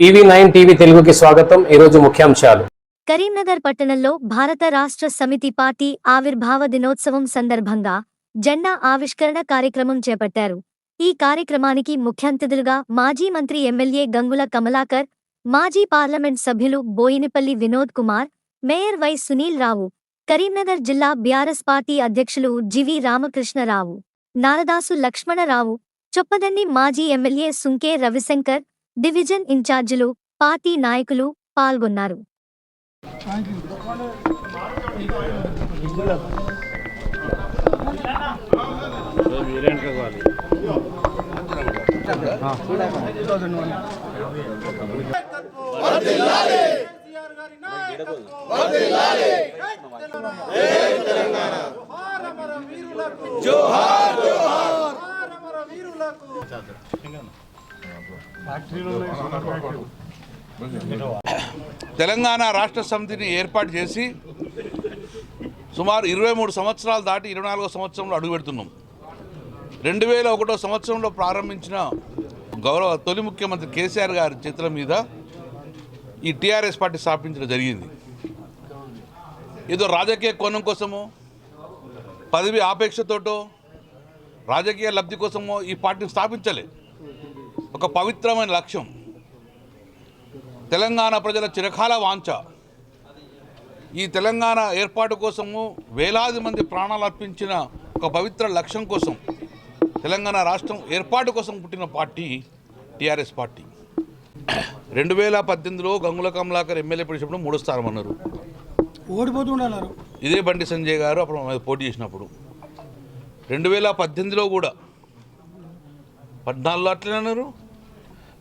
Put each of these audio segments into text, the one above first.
EV nine TV తెలుగుకి స్వాగతం. ఈరోజు ముఖ్యాంశాలు. కరీంనగర్ పట్టణంలో భారత రాష్ట్ర సమితి పార్టీ ఆవిర్భావ దినోత్సవం సందర్భంగా జెండా ఆవిష్కరణ కార్యక్రమం చేపట్టారు. ఈ కార్యక్రమానికి ముఖ్యాంతిథులుగా మాజీ మంత్రి ఎమ్మెల్యే గంగుల కమలాకర్ మాజీ పార్లమెంట్ సభ్యులు బోయినపల్లి వినోద్ కుమార్ మేయర్ వై సునీల్ రావు కరీంనగర్ జిల్లా బీఆర్ఎస్ పార్టీ అధ్యక్షులు జివి రామకృష్ణరావు నారదాసు లక్ష్మణరావు చొప్పదండి మాజీ ఎమ్మెల్యే సుంకే రవిశంకర్ డివిజన్ ఇన్ఛార్జీలు పార్టీ నాయకులు పాల్గొన్నారు. జోహార్ జోహార్. వీరులకు. తెలంగాణ రాష్ట్ర సమితిని ఏర్పాటు చేసి సుమారు ఇరవై మూడు సంవత్సరాలు దాటి ఇరవై నాలుగో సంవత్సరంలో అడుగుపెడుతున్నాం రెండు వేల ఒకటో సంవత్సరంలో ప్రారంభించిన గౌరవ తొలి ముఖ్యమంత్రి కేసీఆర్ గారి చేతుల మీద ఈ టీఆర్ఎస్ పార్టీ స్థాపించడం జరిగింది. ఏదో రాజకీయ కోణం కోసమో పదవి ఆపేక్షతోటో రాజకీయ లబ్ధి కోసమో ఈ పార్టీని స్థాపించలేదు ఒక పవిత్రమైన లక్ష్యం. తెలంగాణ ప్రజల చిరకాల వాంఛ. ఈ తెలంగాణ ఏర్పాటు కోసము వేలాది మంది ప్రాణాలు అర్పించిన ఒక పవిత్ర లక్ష్యం కోసం తెలంగాణ రాష్ట్రం ఏర్పాటు కోసం పుట్టిన పార్టీ టీఆర్ఎస్ పార్టీ. రెండు వేల పద్దెనిమిదిలో గంగుల కమలాకర్ ఎమ్మెల్యే పిలిచినప్పుడు మూడో స్థానం అన్నారు. ఓడిపోతుండన్నారు ఇదే బండి సంజయ్ గారు అప్పుడు పోటీ చేసినప్పుడు. రెండు వేల పద్దెనిమిదిలో కూడా పద్నాలుగులో అట్లనే అన్నారు.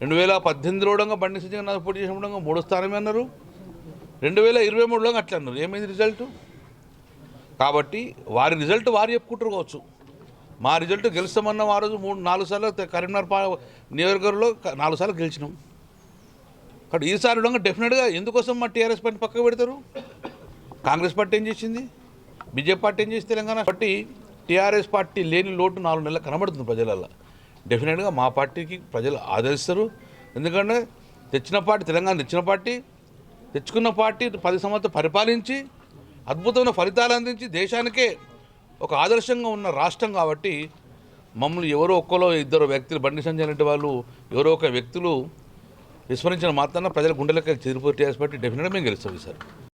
రెండు వేల పద్దెనిమిదిలో ఉండగా బండి సంజయ్ పోటీ చేసిన ఉండగా మూడో స్థానమే అన్నారు. రెండు వేల ఇరవై మూడులో అట్లా అన్నారు. ఏమైంది రిజల్ట్? కాబట్టి వారి రిజల్ట్ వారు చెప్పుకుంటారు కావచ్చు. మా రిజల్ట్ గెలుస్తామన్నాం ఆ రోజు మూడు నాలుగు సార్లు కరీంనగర్ పా నియోజకవర్గంలో నాలుగు సార్లు గెలిచినాం. కాబట్టి ఈసారి ఉండగా డెఫినెట్గా ఎందుకోసం మా టీఆర్ఎస్ పార్టీ పక్కకు పెడతారు? కాంగ్రెస్ పార్టీ ఏం చేసింది? బీజేపీ పార్టీ ఏం చేసి తెలంగాణ? పార్టీ టీఆర్ఎస్ పార్టీ లేని లోటు నాలుగు నెలలు కనబడుతుంది ప్రజలల్లో. డెఫినెట్గా మా పార్టీకి ప్రజలు ఆదరిస్తారు. ఎందుకంటే తెచ్చిన పార్టీ తెలంగాణ తెచ్చిన పార్టీ తెచ్చుకున్న పార్టీ పది సంవత్సరాలు పరిపాలించి అద్భుతమైన ఫలితాలు అందించి దేశానికే ఒక ఆదర్శంగా ఉన్న రాష్ట్రం కాబట్టి మమ్మల్ని ఎవరో ఒక్కలో ఇద్దరు వ్యక్తులు బండి సంజయ్ లాంటి వాళ్ళు ఎవరో ఒక వ్యక్తులు విస్మరించిన మాత్రాన ప్రజల గుండెలకి చెదిరిపోయి టీఆర్ఎస్ పార్టీ డెఫినెట్గా మేము గెలుస్తాం సార్